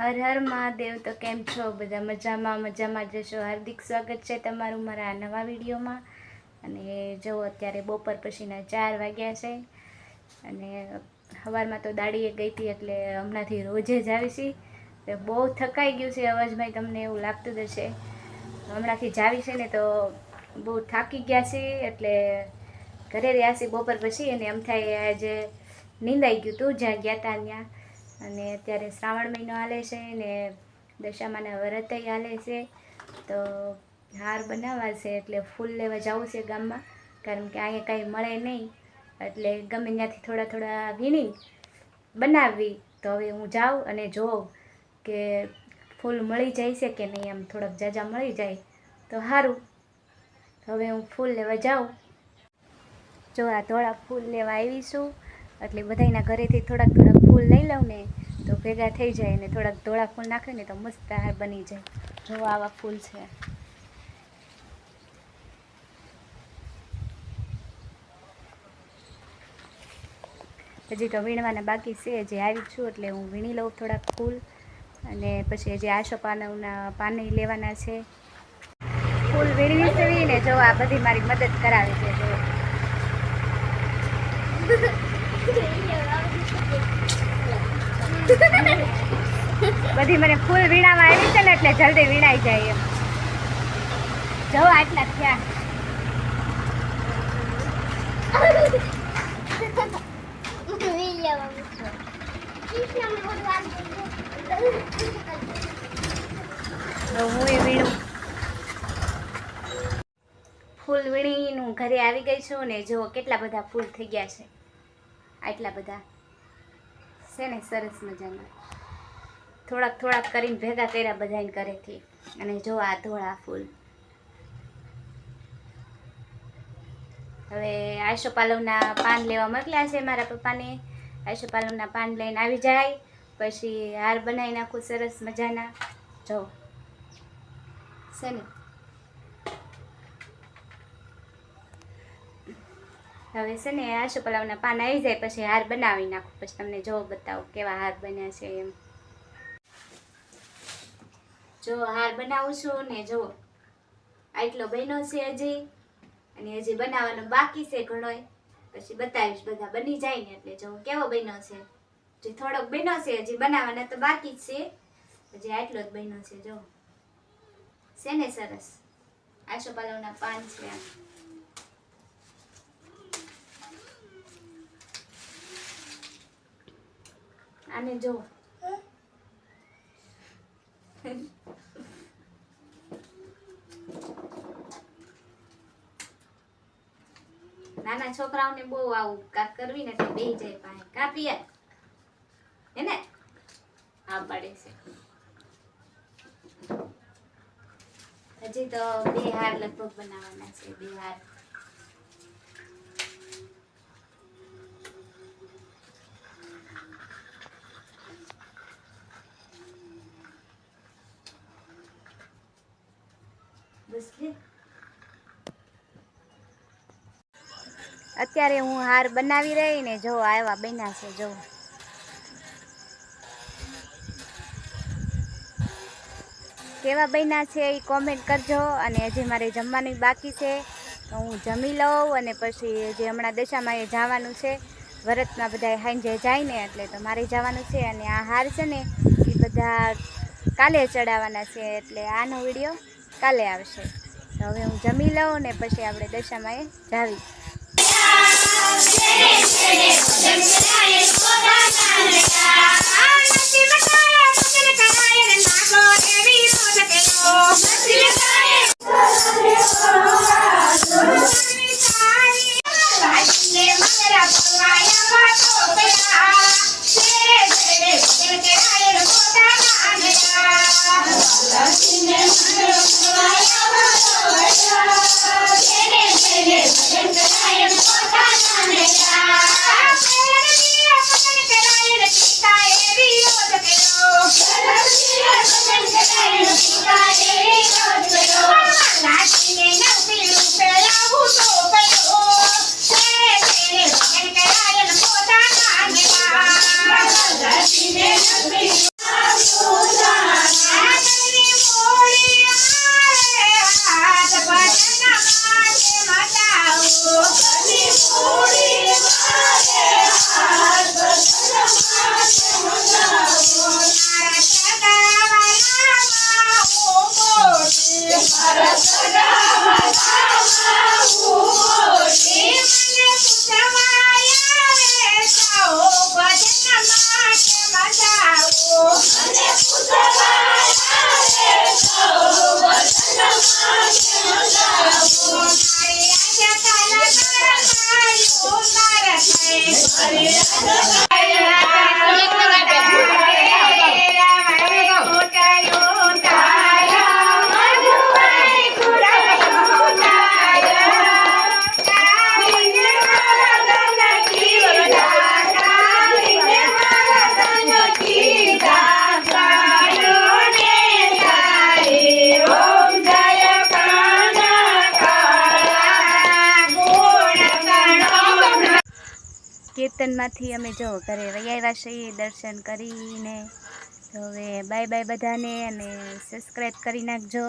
હર હર મહાદેવ, તો કેમ છો? બધા મજામાં મજામાં જશો હાર્દિક સ્વાગત છે તમારું મારા નવા વિડીયોમાં. અને જો અત્યારે બપોર પછીના ચાર વાગ્યા છે અને સવારમાં તો દાડીએ ગઈ હતી એટલે હમણાંથી રોજે જ આવી છી. તો બહુ થકાઈ ગયું છે અવાજમાં તમને એવું લાગતું જ હશે. હમણાંથી જાવી છે ને તો બહુ થાકી ગયા છે એટલે ઘરે રહ્યા છે બપોર પછી અને એમ થાય આજે નીંદાઈ ગયું તું, જ્યાં ગયા હતા ત્યાં. અને અત્યારે શ્રાવણ મહિનો હાલે છે ને દશામાના વ્રતય હાલે છે. તો હાર બનાવવા છે એટલે ફૂલ લેવા જવું છે ગામમાં. કારણ કે અહીંયા કાંઈ મળે નહીં. એટલે ગમે ત્યાંથી થોડા થોડા વીણી બનાવવી તો હવે હું જાઉં અને જોઉં કે ફૂલ મળી જાય છે કે નહીં એમ થોડાક જાજા મળી જાય તો સારું હવે હું ફૂલ લેવા જાઉં. જો આ ધોળા ફૂલ લેવા આવીશું એટલે બધાયના ઘરેથી થોડાક થોડાક ફૂલ લઈ લઉં ને ભેગા થઈ જાય ને થોડાક ધોળા ફૂલ નાખે ને તો મસ્ત હાર બની જાય. જો આવા ફૂલ છે. હજી તો વીણવાના બાકી છે જે આવી છું એટલે હું વીણી લઉં થોડાક ફૂલ. અને પછી હજી આશો પાનવના પાને લેવાના છે. ફૂલ વીણવી છે જો આ બધી મારી મદદ કરાવે છે, જો. બધી મને ફૂલ વીણામાં આવી છે ને એટલે જલ્દી વીણાઈ જાય એમ. જો આટલા થયા. હું વીણું. ફૂલ વીણીનું ઘરે આવી ગઈ છું ને જો કેટલા બધા ફૂલ થઈ ગયા છે. આટલા બધા. છે ને, સરસ મજાના. થોડાક થોડાક કરીને ભેગા કર્યા બધાને ઘરેથી. અને જો આ ધોળા ફૂલ. હવે આશો પાલવના પાન લેવા મોકલ્યા છે મારા પપ્પાને. આશો પાલવના પાન લઈને આવી જાય. પછી હાર બનાવી નાખું સરસ મજાના. જો. છે હવે છે ને આશુ પલાવના પાન આવી જાય પછી હાર બનાવી નાખું. પછી તમને જો બતાવું કેવા હાર બન્યા છે એમ. જો હાર બનાવું છું ને જો આટલો બન્યો છે હજી. અને હજી બનાવવાનો બાકી છે ઘણોય. પછી બતાવીશ બધા બની જાય ને એટલે જો કેવો બન્યો છે. હજી થોડોક બન્યો છે, હજી બનાવવાના તો બાકી જ છે. હજી આટલો જ બન્યો છે જો. છે ને સરસ. આશો પાલવના પાન છે આ. આને જો નાના છોકરાઓને બહુ આવું કાક કરવી ને એટલે બેહી જાય પાસે કાપી હે ને? આ પડે છે. હજી તો બે હાર લગભગ બનાવવાના છે, બે હાર. અત્યારે હું હાર બનાવી રહી ને જો આવ્યા બન્યા છે, જો. કેવા બન્યા છે એ કોમેન્ટ કરજો અને હજી મારે જમવાનું બાકી છે. તો હું જમી લઉં અને પછી જે હમણાં દશામાં એ જવાનું છે, વરતમાં બધા હાંજે જાય ને એટલે તો મારે જવાનું છે અને આ હાર છે ને એ બધા કાલે ચડાવવાના છે એટલે આનો વીડિયો કાલે આવશે. હવે હું જમી લઉં ને પછી આપણે દશામાં જાવી. કીર્તનમાંથી અમે જો ઘરે વહી આવ્યા છીએ દર્શન કરીને. તો હવે બાય બાય બધાને અને સબસ્ક્રાઈબ કરી નાખજો.